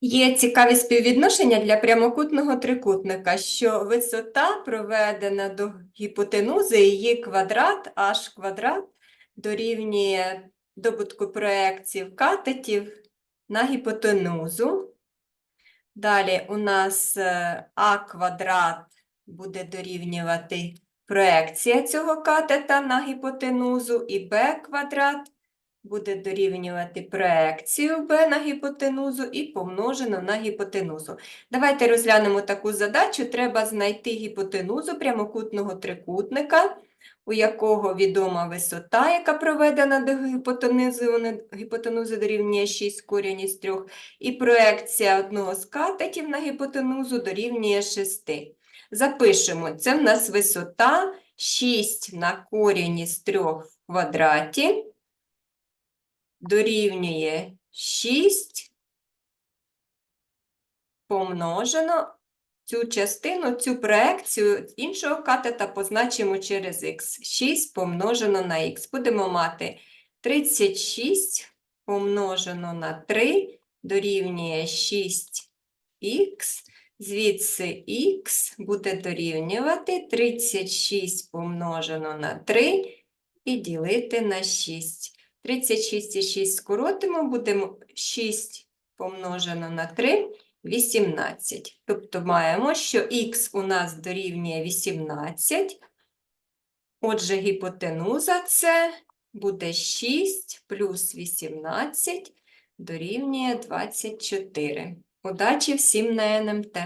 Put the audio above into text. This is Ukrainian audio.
Є цікаві співвідношення для прямокутного трикутника, що висота проведена до гіпотенузи, її квадрат, h квадрат дорівнює добутку проекцій катетів на гіпотенузу. Далі у нас е, а квадрат буде дорівнювати проекція цього катета на гіпотенузу, і b квадрат буде дорівнювати проекцію b на гіпотенузу і помножено на гіпотенузу. Давайте розглянемо таку задачу. Треба знайти гіпотенузу прямокутного трикутника, у якого відома висота, яка проведена до гіпотенузи, гіпотенузи дорівнює 6 корінь із 3, і проекція одного з катетів на гіпотенузу дорівнює 6. Запишемо, це в нас висота 6 на корінь із 3 в квадраті дорівнює 6 помножено цю частину, цю проекцію іншого катета позначимо через х. 6 помножено на х. Будемо мати 36 помножено на 3 дорівнює 6х. Звідси х буде дорівнювати 36 помножено на 3 і ділити на 6. 36 і 6 скоротимо, будемо 6 помножено на 3 – 18. Тобто маємо, що х у нас дорівнює 18. Отже, гіпотенуза це буде 6 плюс 18 дорівнює 24. Удачі всім на НМТ!